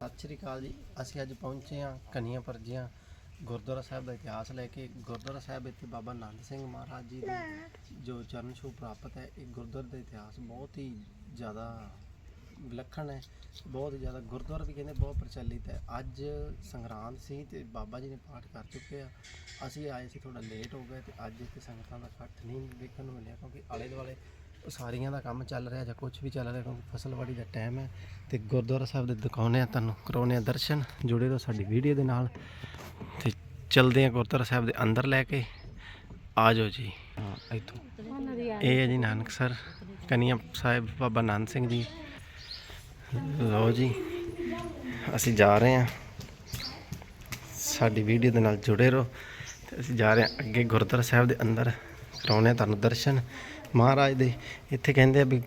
ਸਤਿ ਸ਼੍ਰੀ ਅਕਾਲ ਜੀ। ਅਸੀਂ ਅੱਜ ਪਹੁੰਚੇ ਹਾਂ ਕਨੀਆਂ ਪਰਜੀਆਂ ਗੁਰਦੁਆਰਾ ਸਾਹਿਬ ਦਾ ਇਤਿਹਾਸ ਲੈ ਕੇ। ਗੁਰਦੁਆਰਾ ਸਾਹਿਬ ਇੱਥੇ ਬਾਬਾ ਆਨੰਦ ਸਿੰਘ ਮਹਾਰਾਜ ਜੀ ਦੀ ਜੋ ਚਰਨ ਛੋਹ ਪ੍ਰਾਪਤ ਹੈ, ਇਹ ਗੁਰਦੁਆਰੇ ਦਾ ਇਤਿਹਾਸ ਬਹੁਤ ਹੀ ਜ਼ਿਆਦਾ ਵਿਲੱਖਣ ਹੈ, ਬਹੁਤ ਹੀ ਜ਼ਿਆਦਾ ਗੁਰਦੁਆਰਾ ਵੀ ਕਹਿੰਦੇ ਬਹੁਤ ਪ੍ਰਚਲਿਤ ਹੈ। ਅੱਜ ਸੰਗਰਾਂਦ ਸੀ ਤੇ ਬਾਬਾ ਜੀ ਨੇ ਪਾਠ ਕਰ ਚੁੱਕੇ ਆ। ਅਸੀਂ ਆਏ ਸੀ ਥੋੜਾ ਲੇਟ ਹੋ ਗਏ ਤੇ ਅੱਜ ਇੱਥੇ ਸੰਗਤਾਂ ਦਾ ਇਕੱਠ ਨਹੀਂ ਦੇਖਣ ਨੂੰ ਮਿਲਿਆ ਕਿਉਂਕਿ ਆਲੇ ਦੁਆਲੇ ਉਸਾਰੀਆਂ ਦਾ ਕੰਮ ਚੱਲ ਰਿਹਾ ਜਾਂ ਕੁਝ ਵੀ ਚੱਲ ਰਿਹਾ, ਕਿਉਂਕਿ ਫਸਲਵਾੜੀ ਦਾ ਟਾਈਮ ਹੈ ਤੇ ਗੁਰਦੁਆਰਾ ਸਾਹਿਬ ਦੇ ਦਿਖਾਉਂਦੇ ਆ ਤੁਹਾਨੂੰ, ਕਰਾਉਂਦੇ ਆ ਦਰਸ਼ਨ, ਜੁੜੇ ਰਹੋ ਸਾਡੀ ਵੀਡੀਓ ਦੇ ਨਾਲ। ਤੇ ਚਲਦੇ ਆ ਗੁਰਦੁਆਰਾ ਸਾਹਿਬ ਦੇ ਅੰਦਰ ਲੈ ਕੇ। ਆ ਜਾਓ ਜੀ। ਹਾਂ, ਇੱਥੋਂ। ਇਹ ਹੈ ਜੀ ਨਾਨਕਸਰ ਕਨੀਆ ਸਾਹਿਬ ਬਾਬਾ ਨਾਨਕ ਸਿੰਘ ਜੀ। ਲਓ ਜੀ, ਅਸੀਂ ਜਾ ਰਹੇ ਹਾਂ। ਸਾਡੀ ਵੀਡੀਓ ਦੇ ਨਾਲ ਜੁੜੇ ਰਹੋ। ਤੇ ਅਸੀਂ ਜਾ ਰਹੇ ਹਾਂ ਅੱਗੇ ਗੁਰਦੁਆਰਾ ਸਾਹਿਬ ਦੇ ਅੰਦਰ। ਕਰਾਉਣੇ ਆ ਤੁਹਾਨੂੰ ਦਰਸ਼ਨ। ਮਹਾਰਾਜ ਦੇ ਇੱਥੇ ਕਹਿੰਦੇ ਆ ਵੀ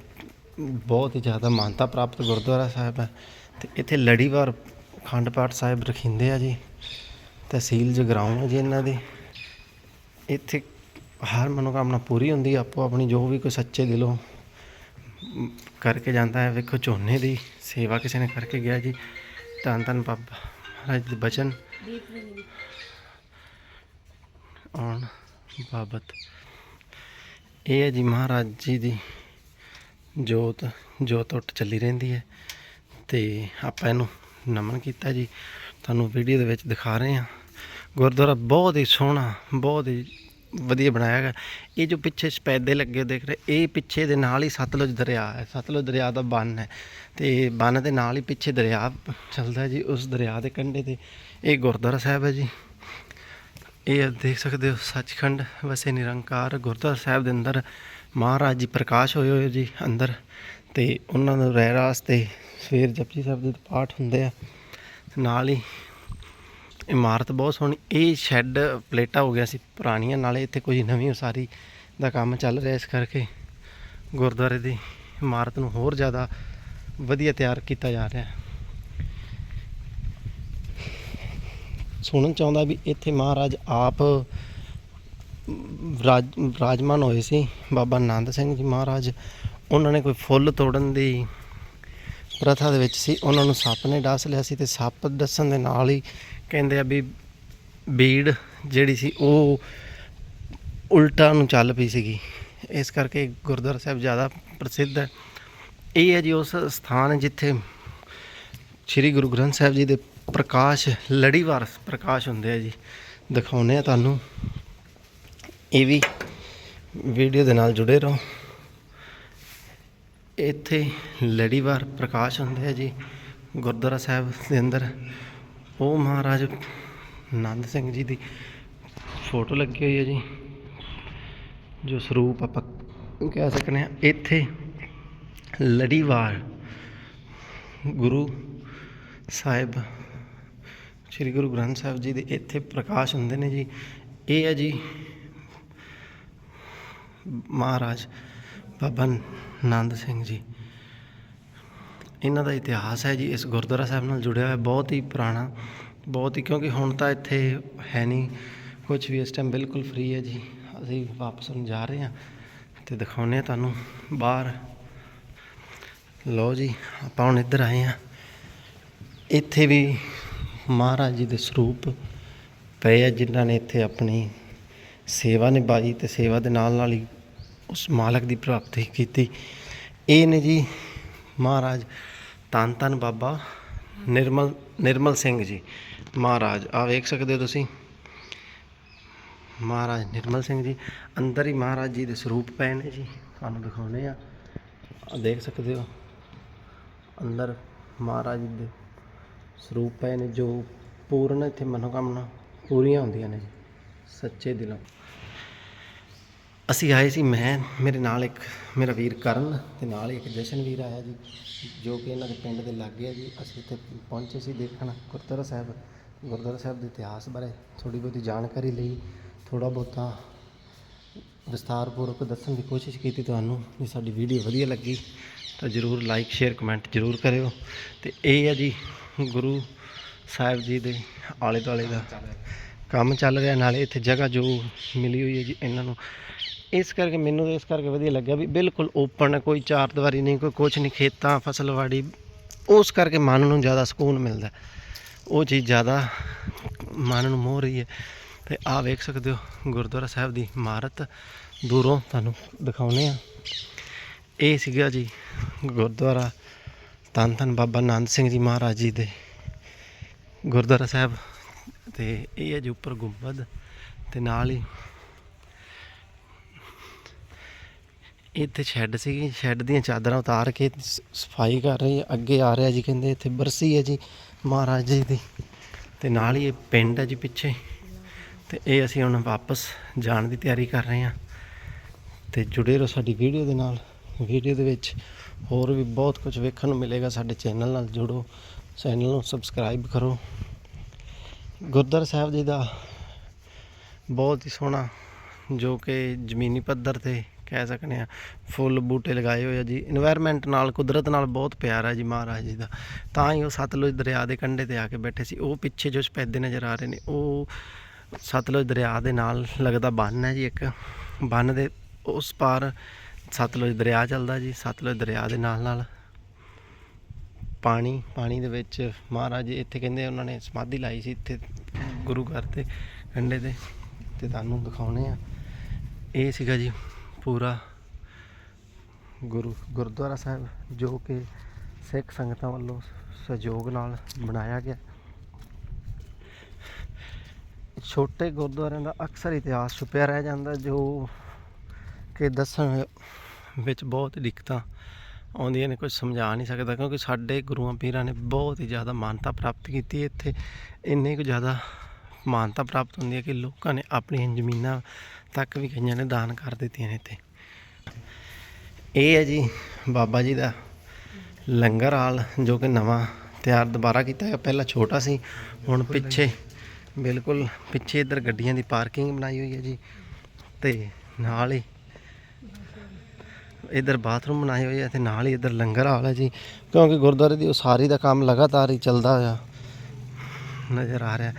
ਬਹੁਤ ਹੀ ਜ਼ਿਆਦਾ ਮਾਨਤਾ ਪ੍ਰਾਪਤ ਗੁਰਦੁਆਰਾ ਸਾਹਿਬ ਹੈ। ਤੇ ਇੱਥੇ ਲੜੀਵਾਰ ਅਖੰਡ ਪਾਠ ਸਾਹਿਬ ਰਖਿੰਦੇ ਆ ਜੀ ਤਹਿਸੀਲ ਜਗਰਾਉਂ ਹੈ ਜੀ ਇਹਨਾਂ ਦੀ। ਇੱਥੇ ਹਰ ਮਨੋਕਾਮਨਾ ਪੂਰੀ ਹੁੰਦੀ ਆਪੋ ਆਪਣੀ ਜੋ ਵੀ ਕੋਈ ਸੱਚੇ ਦਿਲੋਂ ਕਰਕੇ ਜਾਂਦਾ ਹੈ ਵੇਖੋ ਝੋਨੇ ਦੀ ਸੇਵਾ ਕਿਸੇ ਨੇ ਕਰਕੇ ਗਿਆ ਜੀ। ਧੰਨ ਧੰਨ ਬਾਬਾ ਮਹਾਰਾਜ ਦੇ ਬਚਨ। ਆਉਣ ਬਾਬਤ ਇਹ ਹੈ ਜੀ ਮਹਾਰਾਜ ਜੀ ਦੀ ਜੋਤ ਜੋਤ ਉੱਠ ਚੱਲੀ ਰਹਿੰਦੀ ਹੈ ਤੇ ਆਪਾਂ ਇਹਨੂੰ ਨਮਨ ਕੀਤਾ ਜੀ। ਤੁਹਾਨੂੰ ਵੀਡੀਓ ਦੇ ਵਿੱਚ ਦਿਖਾ ਰਹੇ ਹਾਂ। ਗੁਰਦੁਆਰਾ ਬਹੁਤ ਹੀ ਸੋਹਣਾ, ਬਹੁਤ ਹੀ ਵਧੀਆ ਬਣਾਇਆ ਗਿਆ। ਇਹ ਜੋ ਪਿੱਛੇ ਸਪੈਦੇ ਲੱਗੇ ਦੇਖ ਰਹੇ, ਇਹ ਪਿੱਛੇ ਦੇ ਨਾਲ ਹੀ ਸਤਲੁਜ ਦਰਿਆ ਹੈ। ਸਤਲੁਜ ਦਰਿਆ ਦਾ ਬੰਨ ਹੈ ਤੇ ਬੰਨ ਦੇ ਨਾਲ ਹੀ ਪਿੱਛੇ ਦਰਿਆ ਚੱਲਦਾ ਜੀ, ਉਸ ਦਰਿਆ ਦੇ ਕੰਢੇ ਤੇ। ਇਹ ਗੁਰਦੁਆਰਾ ਸਾਹਿਬ ਹੈ ਜੀ। ਇਹ ਦੇਖ ਸਕਦੇ ਹੋ ਸੱਚਖੰਡ, ਵਸੇ ਨਿਰੰਕਾਰ ਗੁਰਦੁਆਰਾ ਸਾਹਿਬ ਦੇ ਅੰਦਰ ਮਹਾਰਾਜ ਜੀ ਪ੍ਰਕਾਸ਼ ਹੋਏ ਹੋਏ ਜੀ ਅੰਦਰ ਤੇ ਉਹਨਾਂ ਨੂੰ ਰਹਿ ਰਾਸਤੇ ਸਵੇਰ ਜਪਜੀ ਸਾਹਿਬ ਦੇ ਪਾਠ ਹੁੰਦੇ ਆ ਨਾਲ ਹੀ ਇਮਾਰਤ ਬਹੁਤ ਸੋਹਣੀ, ਇਹ ਸ਼ੈੱਡ ਪਲੇਟਾ ਹੋ ਗਿਆ ਸੀ ਪੁਰਾਣੀਆਂ, ਨਾਲੇ ਇੱਥੇ ਕੋਈ ਨਵੀਂ ਉਸਾਰੀ ਦਾ ਕੰਮ ਚੱਲ ਰਿਹਾ ਇਸ ਕਰਕੇ ਗੁਰਦੁਆਰੇ ਦੀ ਇਮਾਰਤ ਨੂੰ ਹੋਰ ਜ਼ਿਆਦਾ ਵਧੀਆ ਤਿਆਰ ਕੀਤਾ ਜਾ ਰਿਹਾ। ਹੈ ਸੁਣਨ ਚਾਹੁੰਦਾ ਵੀ ਇੱਥੇ ਮਹਾਰਾਜ ਆਪ ਰਾਜ, ਰਾਜਮਾਨ ਹੋਏ ਸੀ, ਬਾਬਾ ਆਨੰਦ ਸਿੰਘ ਜੀ ਮਹਾਰਾਜ। ਉਹਨਾਂ ਨੇ ਕੋਈ ਫੁੱਲ ਤੋੜਨ ਦੀ ਪ੍ਰਥਾ ਦੇ ਵਿੱਚ ਸੀ। ਉਹਨਾਂ ਨੂੰ ਸੱਪ ਨੇ ਡਸ ਲਿਆ ਸੀ ਤੇ ਸੱਪ ਡਸਣ ਦੇ ਨਾਲ ਹੀ ਕਹਿੰਦੇ ਆ ਵੀ ਬੀੜ ਜਿਹੜੀ ਸੀ ਉਹ ਉਲਟਾ ਨੂੰ ਚੱਲ ਪਈ ਸੀਗੀ। ਇਸ ਕਰਕੇ ਗੁਰਦੁਆਰਾ ਸਾਹਿਬ ਜ਼ਿਆਦਾ ਪ੍ਰਸਿੱਧ ਹੈ। ਇਹ ਹੈ ਜੀ ਉਸ ਸਥਾਨ ਜਿੱਥੇ ਸ੍ਰੀ ਗੁਰੂ ਗ੍ਰੰਥ ਸਾਹਿਬ ਜੀ ਦੇ ਪ੍ਰਕਾਸ਼, ਲੜੀਵਾਰ ਪ੍ਰਕਾਸ਼ ਹੁੰਦੇ ਆ ਜੀ। ਦਿਖਾਉਨੇ ਆ ਤੁਹਾਨੂੰ। ਇਹ ਵੀ ਵੀਡੀਓ ਦੇ ਨਾਲ ਜੁੜੇ ਰਹੋ। ਇੱਥੇ ਲੜੀਵਾਰ ਪ੍ਰਕਾਸ਼ ਹੁੰਦੇ ਆ ਜੀ। ਗੁਰਦੁਆਰਾ ਸਾਹਿਬ ਦੇ ਅੰਦਰ ਉਹ ਮਹਾਰਾਜ ਆਨੰਦ ਸਿੰਘ ਜੀ ਦੀ ਫੋਟੋ ਲੱਗੀ ਹੋਈ ਹੈ ਜੀ। ਜੋ ਸਰੂਪ ਆਪਾਂ ਕਹਿ ਸਕਨੇ ਆ। ਇੱਥੇ ਲੜੀਵਾਰ ਗੁਰੂ ਸਾਹਿਬ ਸ੍ਰੀ ਗੁਰੂ ਗ੍ਰੰਥ ਸਾਹਿਬ ਜੀ ਦੇ ਇੱਥੇ ਪ੍ਰਕਾਸ਼ ਹੁੰਦੇ ਨੇ ਜੀ। ਇਹ ਹੈ ਜੀ ਮਹਾਰਾਜ ਬਾਬਾ ਆਨੰਦ ਸਿੰਘ ਜੀ। ਇਹਨਾਂ ਦਾ ਇਤਿਹਾਸ ਹੈ ਜੀ, ਇਸ ਗੁਰਦੁਆਰਾ ਸਾਹਿਬ ਨਾਲ ਜੁੜਿਆ ਹੋਇਆ, ਬਹੁਤ ਹੀ ਪੁਰਾਣਾ, ਬਹੁਤ ਹੀ, ਕਿਉਂਕਿ ਹੁਣ ਤਾਂ ਇੱਥੇ ਹੈ ਨਹੀਂ ਕੁਝ ਵੀ ਇਸ ਟਾਈਮ ਬਿਲਕੁਲ ਫ੍ਰੀ ਹੈ ਜੀ। ਅਸੀਂ ਵਾਪਸ ਨੂੰ ਜਾ ਰਹੇ ਹਾਂ ਤੇ ਦਿਖਾਉਂਦੇ ਹਾਂ ਤੁਹਾਨੂੰ ਬਾਹਰ। ਲਓ ਜੀ, ਆਪਾਂ ਹੁਣ ਇੱਧਰ ਆਏ ਹਾਂ। ਇੱਥੇ ਵੀ ਮਹਾਰਾਜ ਜੀ ਦੇ ਸਰੂਪ ਪਏ ਆ, ਜਿਨ੍ਹਾਂ ਨੇ ਇੱਥੇ ਆਪਣੀ ਸੇਵਾ ਨਿਭਾਈ ਤੇ ਸੇਵਾ ਦੇ ਨਾਲ ਨਾਲ ਹੀ ਉਸ ਮਾਲਕ ਦੀ ਪ੍ਰਾਪਤੀ ਕੀਤੀ। ਇਹ ਨੇ ਜੀ ਮਹਾਰਾਜ ਧੰਨ ਧੰਨ ਬਾਬਾ ਨਿਰਮਲ ਨਿਰਮਲ ਸਿੰਘ ਜੀ। ਮਹਾਰਾਜ ਆ ਵੇਖ ਸਕਦੇ ਹੋ ਤੁਸੀਂ? ਮਹਾਰਾਜ ਨਿਰਮਲ ਸਿੰਘ ਜੀ, ਅੰਦਰ ਹੀ ਮਹਾਰਾਜ ਜੀ ਦੇ ਸਰੂਪ ਪਏ ਨੇ ਜੀ। ਤੁਹਾਨੂੰ ਦਿਖਾਉਂਦੇ ਆ। ਆ ਦੇਖ ਸਕਦੇ ਹੋ? ਅੰਦਰ ਮਹਾਰਾਜ ਜੀ ਦੇ ਸਰੂਪ ਪਏ ਨੇ ਜੋ ਪੂਰਨ ਇੱਥੇ ਮਨੋਕਾਮਨਾ ਪੂਰੀਆਂ ਹੁੰਦੀਆਂ ਨੇ ਜੀ, ਸੱਚੇ ਦਿਲੋਂ। ਅਸੀਂ ਆਏ ਸੀ, ਮੈਂ, ਮੇਰੇ ਨਾਲ ਇੱਕ, ਮੇਰਾ ਵੀਰ ਕਰਨ ਤੇ ਨਾਲ ਹੀ ਇੱਕ ਜਸ਼ਨ ਵੀਰ ਆਇਆ ਜੀ, ਜੋ ਕਿ ਇਹਨਾਂ ਦੇ ਪਿੰਡ ਦੇ ਲਾਗੇ ਆ ਜੀ। ਅਸੀਂ ਇੱਥੇ ਪਹੁੰਚੇ ਸੀ ਦੇਖਣ ਗੁਰਦੁਆਰਾ ਸਾਹਿਬ ਗੁਰਦੁਆਰਾ ਸਾਹਿਬ ਦੇ ਇਤਿਹਾਸ ਬਾਰੇ ਥੋੜੀ ਬਹੁਤੀ ਜਾਣਕਾਰੀ ਲਈ ਥੋੜਾ ਬਹੁਤਾ ਵਿਸਥਾਰਪੂਰਵਕ ਦੱਸਣ ਦੀ ਕੋਸ਼ਿਸ਼ ਕੀਤੀ ਤੁਹਾਨੂੰ ਜੇ ਸਾਡੀ ਵੀਡੀਓ ਵਧੀਆ ਲੱਗੀ ਤਾਂ ਜਰੂਰ ਲਾਈਕ ਸ਼ੇਅਰ ਕਮੈਂਟ ਜਰੂਰ ਕਰਿਓ। ਤੇ ਇਹ ਹੈ ਜੀ ਗੁਰੂ ਸਾਹਿਬ ਜੀ ਦੇ ਆਲੇ ਦੁਆਲੇ ਦਾ ਕੰਮ ਚੱਲ ਰਿਹਾ, ਨਾਲੇ ਇੱਥੇ ਜਗ੍ਹਾ ਜੋ ਮਿਲੀ ਹੋਈ ਹੈ ਜੀ ਇਹਨਾਂ ਨੂੰ। ਇਸ ਕਰਕੇ ਮੈਨੂੰ ਤਾਂ ਇਸ ਕਰਕੇ ਵਧੀਆ ਲੱਗਿਆ ਵੀ ਬਿਲਕੁਲ ਓਪਨ ਕੋਈ ਚਾਰ ਦੀਵਾਰੀ ਨਹੀਂ, ਕੋਈ ਕੁਛ ਨਹੀਂ, ਖੇਤਾਂ ਫਸਲਵਾੜੀ ਉਸ ਕਰਕੇ ਮਨ ਨੂੰ ਜ਼ਿਆਦਾ ਸਕੂਨ ਮਿਲਦਾ। ਉਹ ਚੀਜ਼ ਜ਼ਿਆਦਾ ਮਨ ਨੂੰ ਮੋਹ ਰਹੀ ਹੈ। ਤੇ ਆ ਵੇਖ ਸਕਦੇ ਹੋ, ਗੁਰਦੁਆਰਾ ਸਾਹਿਬ ਦੀ ਇਮਾਰਤ ਦੂਰੋਂ ਤੁਹਾਨੂੰ ਦਿਖਾਉਨੇ ਆ ਇਹ ਸੀਗਾ ਜੀ ਗੁਰਦੁਆਰਾ ਧੰਨ ਧੰਨ ਬਾਬਾ ਆਨੰਦ ਸਿੰਘ ਜੀ ਮਹਾਰਾਜ ਜੀ ਦੇ ਗੁਰਦੁਆਰਾ ਸਾਹਿਬ ਤੇ ਇਹ ਹੈ ਜੀ ਉੱਪਰ ਗੁੰਬਦ ਤੇ ਨਾਲ ਹੀ ਇੱਥੇ ਸ਼ੈੱਡ ਸੀਗੀ, ਸ਼ੈੱਡ ਦੀਆਂ ਚਾਦਰਾਂ ਉਤਾਰ ਕੇ ਸਫ਼ਾਈ ਕਰ ਰਹੀ ਅੱਗੇ ਆ ਰਿਹਾ ਜੀ ਕਹਿੰਦੇ ਇੱਥੇ ਬਰਸੀ ਹੈ ਜੀ ਮਹਾਰਾਜ ਜੀ ਦੀ ਤੇ ਨਾਲ ਹੀ ਇਹ ਪਿੰਡ ਹੈ ਜੀ ਪਿੱਛੇ ਤੇ ਇਹ ਅਸੀਂ ਹੁਣ ਵਾਪਸ ਜਾਣ ਦੀ ਤਿਆਰੀ ਕਰ ਰਹੇ ਹਾਂ ਤੇ ਜੁੜੇ ਰਹੋ ਸਾਡੀ ਵੀਡੀਓ ਦੇ ਨਾਲ, ਵੀਡੀਓ ਦੇ ਵਿੱਚ ਹੋਰ ਵੀ ਬਹੁਤ ਕੁਝ ਵੇਖਣ ਨੂੰ ਮਿਲੇਗਾ ਸਾਡੇ ਚੈਨਲ ਨਾਲ, ਜੁੜੋ। ਚੈਨਲ ਨੂੰ ਸਬਸਕ੍ਰਾਈਬ ਕਰੋ। ਗੁਰਦੁਆਰਾ ਸਾਹਿਬ ਜੀ ਦਾ ਬਹੁਤ ਹੀ ਸੋਹਣਾ, ਜੋ ਕਿ ਜ਼ਮੀਨੀ ਪੱਧਰ ਤੇ ਕਹਿ ਸਕਨੇ ਆ ਫੁੱਲ ਬੂਟੇ ਲਗਾਏ ਹੋਏ ਆ ਜੀ। এনवायरमेंट ਨਾਲ, ਕੁਦਰਤ ਨਾਲ ਬਹੁਤ ਪਿਆਰ ਆ ਜੀ ਮਹਾਰਾਜ ਜੀ ਦਾ। ਤਾਂ ਹੀ ਉਹ ਸਤਲੁਜ ਦਰਿਆ ਦੇ ਕੰਢੇ ਤੇ ਆ ਕੇ ਬੈਠੇ ਸੀ। ਉਹ ਪਿੱਛੇ ਜੋ ਸਪੈਦੇ ਨਜ਼ਰ ਆ ਰਹੇ ਨੇ, ਉਹ ਸਤਲੁਜ ਦਰਿਆ ਦੇ ਨਾਲ ਲੱਗਦਾ ਬੰਨ ਹੈ ਜੀ ਇੱਕ। ਬੰਨ ਦੇ ਉਸ ਪਾਰ ਸਤਲੁਜ ਦਰਿਆ ਚੱਲਦਾ ਜੀ, ਸਤਲੁਜ ਦਰਿਆ ਦੇ ਨਾਲ ਨਾਲ। ਪਾਣੀ ਪਾਣੀ ਦੇ ਵਿੱਚ ਮਹਾਰਾਜ ਜੀ ਇੱਥੇ ਕਹਿੰਦੇ ਉਹਨਾਂ ਨੇ ਸਮਾਧੀ ਲਾਈ ਸੀ ਇੱਥੇ ਗੁਰੂ ਘਰ ਤੇ, ਕੰਢੇ ਤੇ ਤੇ ਤੁਹਾਨੂੰ ਦਿਖਾਉਣੇ ਆ। ਇਹ ਸੀਗਾ ਜੀ ਪੂਰਾ ਗੁਰੂ, ਗੁਰਦੁਆਰਾ ਸਾਹਿਬ, ਜੋ ਕਿ ਸਿੱਖ ਸੰਗਤਾਂ ਵੱਲੋਂ ਸਹਿਯੋਗ ਨਾਲ ਬਣਾਇਆ ਗਿਆ। ਛੋਟੇ ਗੁਰਦੁਆਰਿਆਂ ਦਾ ਅਕਸਰ ਇਤਿਹਾਸ ਛੁਪਿਆ ਰਹਿ ਜਾਂਦਾ, ਜੋ ਕਿ ਦੱਸਣ ਵਿੱਚ ਬਹੁਤ ਦਿੱਕਤਾਂ ਆਉਂਦੀਆਂ ਨੇ ਕੁਝ ਸਮਝਾ ਨਹੀਂ ਸਕਦਾ, ਕਿਉਂਕਿ ਸਾਡੇ ਗੁਰੂਆਂ ਪੀਰਾਂ ਨੇ ਬਹੁਤ ਹੀ ਜ਼ਿਆਦਾ ਮਾਨਤਾ ਪ੍ਰਾਪਤ ਕੀਤੀ ਇੱਥੇ ਇੰਨੇ ਕੁ ਜ਼ਿਆਦਾ ਮਾਨਤਾ ਪ੍ਰਾਪਤ ਹੁੰਦੀ ਹੈ ਕਿ ਲੋਕਾਂ ਨੇ ਆਪਣੀਆਂ ਜ਼ਮੀਨਾਂ ਤੱਕ ਵੀ ਕਈਆਂ ਨੇ ਦਾਨ ਕਰ ਦਿੱਤੀਆਂ ਨੇ ਇੱਥੇ। ਇਹ ਹੈ ਜੀ ਬਾਬਾ ਜੀ ਦਾ ਲੰਗਰ ਹਾਲ, ਜੋ ਕਿ ਨਵਾਂ ਤਿਆਰ ਦੁਬਾਰਾ ਕੀਤਾ ਹੈ ਪਹਿਲਾਂ ਛੋਟਾ ਸੀ, ਹੁਣ ਪਿੱਛੇ, ਬਿਲਕੁਲ ਪਿੱਛੇ ਇੱਧਰ ਗੱਡੀਆਂ ਦੀ ਪਾਰਕਿੰਗ ਬਣਾਈ ਹੋਈ ਹੈ ਜੀ। ਤੇ ਨਾਲ ਹੀ ਇੱਧਰ ਬਾਥਰੂਮ ਬਣਾਏ ਹੋਏ ਆ ਤੇ ਨਾਲ ਹੀ ਇੱਧਰ ਲੰਗਰ ਹਾਲ ਹੈ ਜੀ। ਕਿਉਂਕਿ ਗੁਰਦੁਆਰੇ ਦੀ ਉਸਾਰੀ ਦਾ ਕੰਮ ਲਗਾਤਾਰ ਹੀ ਚੱਲਦਾ ਆ। ਨਜ਼ਰ ਆ ਰਿਹਾ।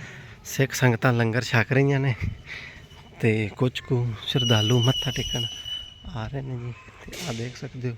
ਸਿੱਖ ਸੰਗਤਾਂ ਲੰਗਰ ਛਕ ਰਹੀਆਂ ਨੇ ਤੇ ਕੁਝ ਕੁ ਸ਼ਰਧਾਲੂ ਮੱਥਾ ਟੇਕਣ ਆ ਰਹੇ ਨੇ ਜੀ। ਤੇ ਆ ਦੇਖ ਸਕਦੇ ਹੋ।